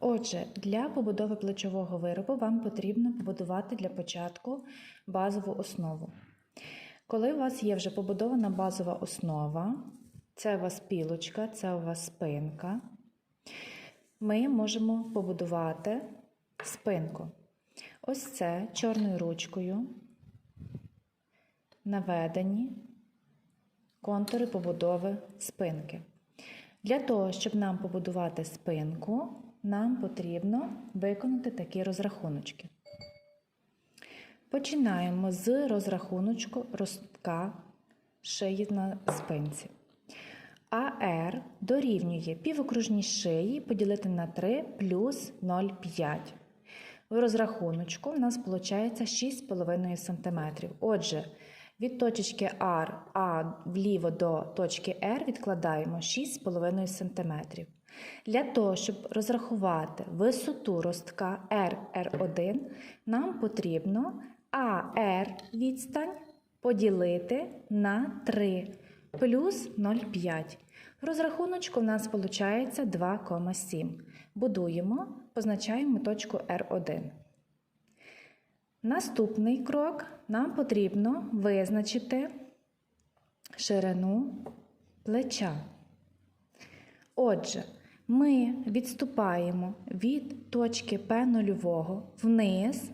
Отже, для побудови плечового виробу вам потрібно побудувати для початку базову основу. Коли у вас є вже побудована базова основа, це у вас пілочка, це у вас спинка, ми можемо побудувати спинку. Ось це чорною ручкою наведені контури побудови спинки. Для того, щоб нам побудувати спинку, нам потрібно виконати такі розрахуночки. Починаємо з розрахуночку ростка шиї на спинці. АР дорівнює півокружність шиї поділити на 3 плюс 0,5. В розрахуночку в нас виходить 6,5 см. Отже, від точки R А вліво до точки R відкладаємо 6,5 см. Для того, щоб розрахувати висоту ростка RR1, нам потрібно AR відстань поділити на 3 плюс 0,5. В розрахуночку в нас виходить 2,7. Будуємо, позначаємо точку R1. Наступний крок нам потрібно визначити ширину плеча. Отже, ми відступаємо від точки P0 вниз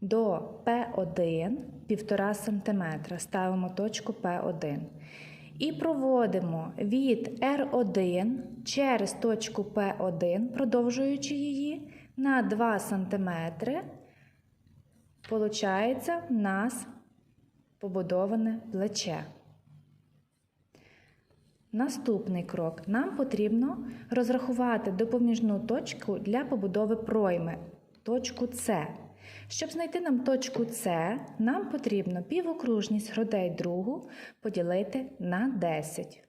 до P1 1,5 см. Ставимо точку P1. І проводимо від R1 через точку P1, продовжуючи її на 2 см. Получається в нас побудоване плече. Наступний крок. Нам потрібно розрахувати допоміжну точку для побудови пройми, точку С. Щоб знайти нам точку С, нам потрібно півокружність грудей другу поділити на 10.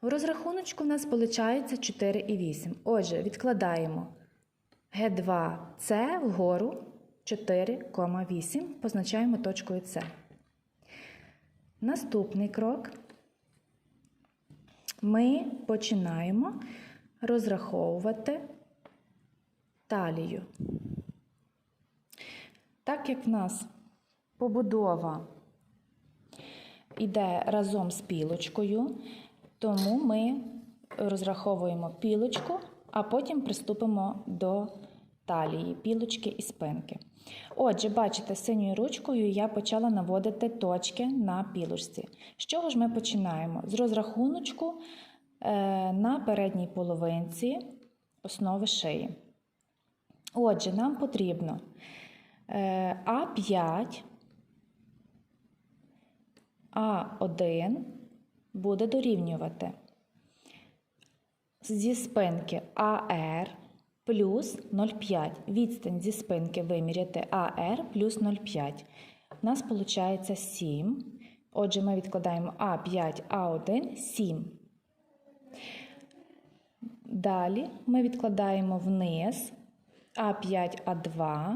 В розрахуночку у нас виходить 4,8. Отже, відкладаємо Г2С вгору 4,8, позначаємо точкою С. Наступний крок. Ми починаємо розраховувати талію. Так як в нас побудова йде разом з пілочкою, тому ми розраховуємо пілочку, а потім приступимо до талії, пілочки і спинки. Отже, бачите, синьою ручкою я почала наводити точки на пілочці. З чого ж ми починаємо? З розрахуночку е, на передній половинці основи шиї. Отже, нам потрібно е, А5, А1 буде дорівнювати зі спинки АР плюс 0,5. Відстань зі спинки виміряти АР плюс 0,5. У нас виходить 7. Отже, ми відкладаємо А5, А1, 7. Далі ми відкладаємо вниз А5, А2.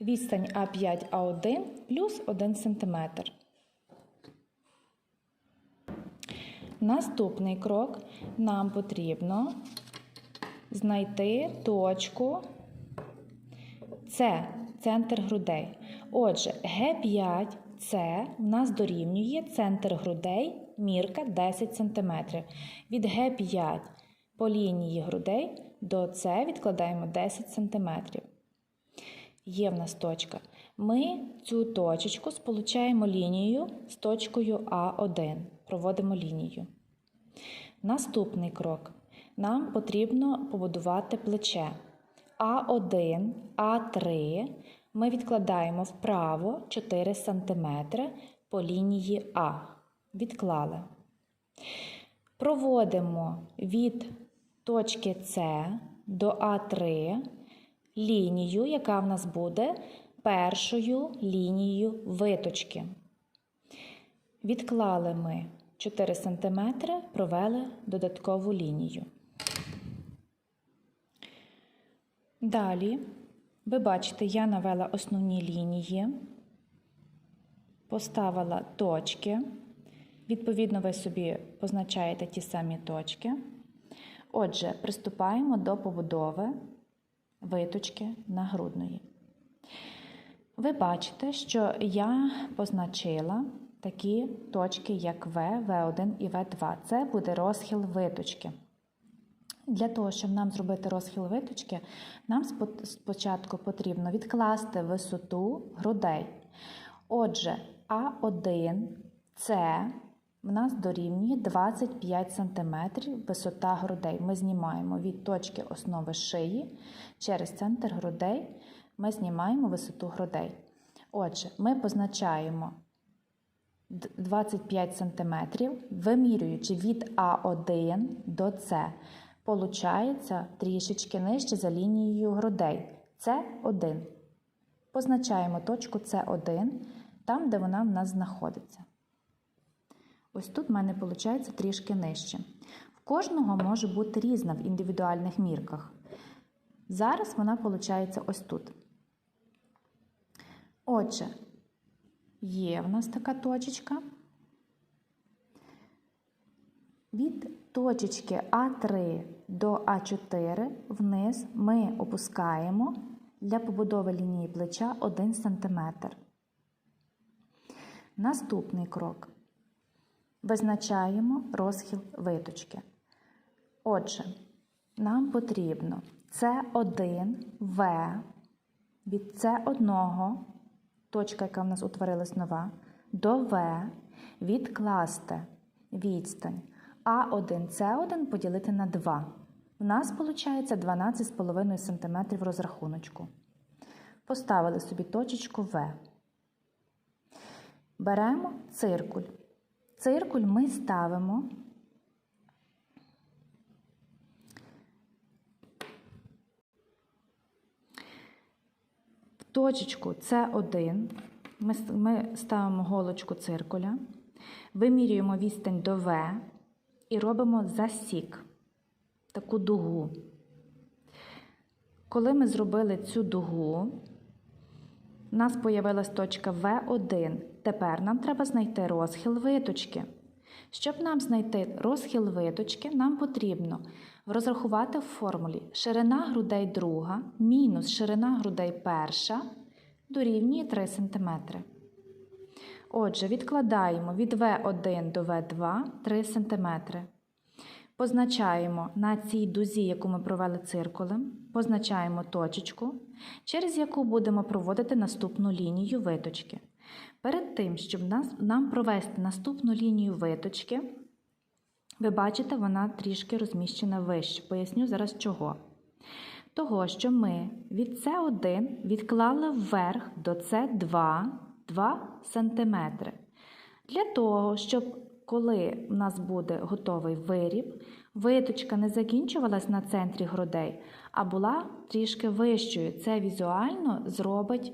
Відстань А5, А1 плюс 1 см. Наступний крок нам потрібно знайти точку С, центр грудей. Отже, Г5 С в нас дорівнює центр грудей мірка 10 см. Від Г5 по лінії грудей до С відкладаємо 10 см. Є в нас точка. Ми цю точечку сполучаємо лінією з точкою А1. Проводимо лінію. Наступний крок. Нам потрібно побудувати плече. А1, А3 ми відкладаємо вправо 4 см по лінії А. Відклали. Проводимо від точки С до А3 лінію, яка в нас буде першою лінією виточки. Відклали ми 4 см, провели додаткову лінію. Далі, ви бачите, я навела основні лінії, поставила точки. Відповідно, ви собі позначаєте ті самі точки. Отже, приступаємо до побудови виточки нагрудної. Ви бачите, що я позначила такі точки, як В, В1 і В2. Це буде розхил виточки. Для того, щоб нам зробити розхил виточки, нам спочатку потрібно відкласти висоту грудей. Отже, А1 це в нас дорівнює 25 см висота грудей. Ми знімаємо від точки основи шиї через центр грудей. Ми знімаємо висоту грудей. Отже, ми позначаємо 25 см, вимірюючи від А1 до С. Получається трішечки нижче за лінією грудей. Це 1. Позначаємо точку С1 там, де вона в нас знаходиться. Ось тут в мене виходить трішки нижче. В кожного може бути різна в індивідуальних мірках. Зараз вона виходить ось тут. Отже, є в нас така точечка. Від точечки А3 до А4 вниз ми опускаємо для побудови лінії плеча 1 см. Наступний крок. Визначаємо розхил виточки. Отже, нам потрібно С1 В від С1, точка, яка в нас утворилась нова, до В відкласти відстань А1 С1 поділити на 2. У нас виходить 12,5 см розрахуночку. Поставили собі точечку В. Беремо циркуль. Циркуль ми ставимо в точечку С1. Ми, ставимо голочку циркуля, вимірюємо відстань до В і робимо засік, таку дугу. Коли ми зробили цю дугу, у нас появилась точка В1. Тепер нам треба знайти розхил виточки. Щоб нам знайти розхил виточки, нам потрібно розрахувати в формулі ширина грудей друга мінус ширина грудей перша дорівнює 3 см. Отже, відкладаємо від В1 до В2 3 см. Позначаємо на цій дузі, яку ми провели циркулем, позначаємо точечку, через яку будемо проводити наступну лінію виточки. Перед тим, щоб нам провести наступну лінію виточки, ви бачите, вона трішки розміщена вище. Поясню зараз чого. Того, що ми від С1 відклали вверх до С2 2 см. Для того, щоб коли у нас буде готовий виріб, виточка не закінчувалась на центрі грудей, а була трішки вищою. Це візуально зробить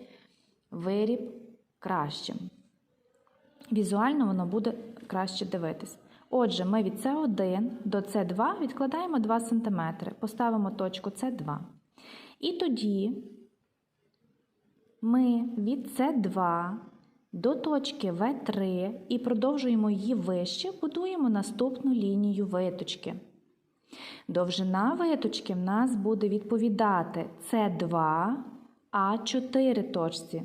виріб кращим. Візуально воно буде краще дивитись. Отже, ми від С1 до С2 відкладаємо 2 см, поставимо точку С2. І тоді ми від С2 до точки В3 і продовжуємо її вище, будуємо наступну лінію виточки. Довжина виточки в нас буде відповідати С2 А4 точці.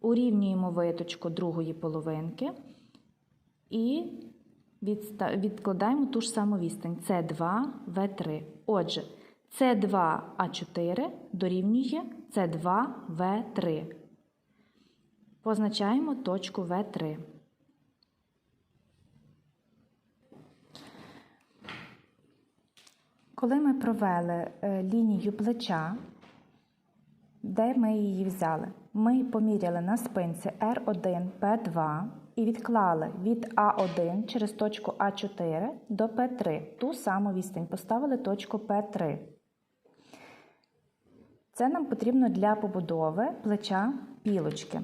Урівнюємо виточку другої половинки і відкладаємо ту ж саму відстань С2 В3. Отже, С2 А4 дорівнює С2 В3. Позначаємо точку В3. Коли ми провели е, лінію плеча, де ми її взяли? Ми поміряли на спинці R1, P2 і відклали від А1 через точку А4 до П3. Ту саму відстань поставили точку П3. Це нам потрібно для побудови плеча пілочки.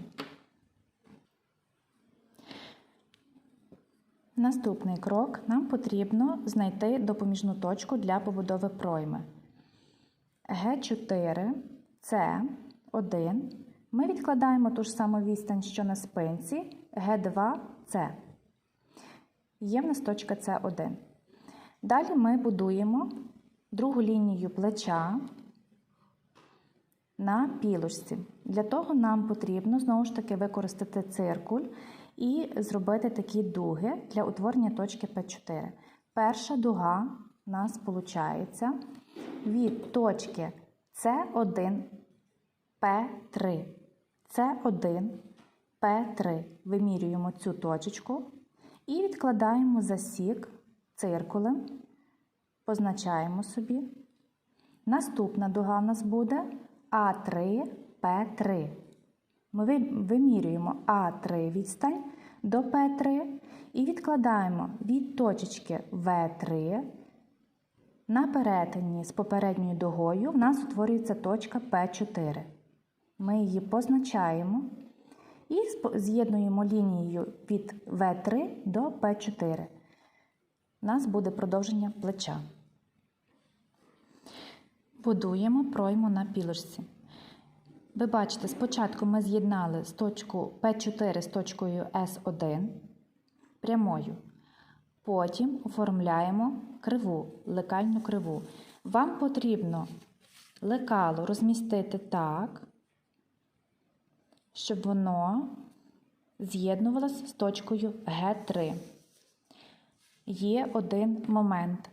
Наступний крок нам потрібно знайти допоміжну точку для побудови пройми. Г4, С1. Ми відкладаємо ту ж саму відстань, що на спинці, Г2, С. Є в нас точка С1. Далі ми будуємо другу лінію плеча на пілочці. Для того нам потрібно знову ж таки використати циркуль і зробити такі дуги для утворення точки П4. Перша дуга у нас виходить від точки С1 П3. С1 П3. Вимірюємо цю точечку і відкладаємо засік циркулем, позначаємо собі. Наступна дуга у нас буде А3, П3. Ми вимірюємо А3 відстань до П3 і відкладаємо від точечки В3 на перетині з попередньою дугою в нас утворюється точка П4. Ми її позначаємо і з'єднуємо лінією від В3 до П4. У нас буде продовження плеча. Будуємо пройму на пілочці. Ви бачите, спочатку ми з'єднали з точку P4 з точкою S1 прямою. Потім оформляємо криву, лекальну криву. Вам потрібно лекало розмістити так, щоб воно з'єднувалося з точкою Г3. Є один момент,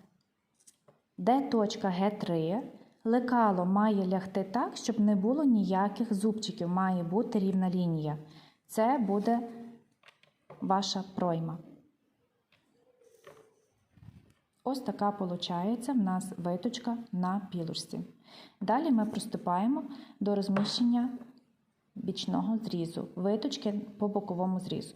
де точка Г3, лекало має лягти так, щоб не було ніяких зубчиків, має бути рівна лінія. Це буде ваша пройма. Ось така виходить в нас виточка на пілочці. Далі ми приступаємо до розміщення бічного зрізу, виточки по боковому зрізу.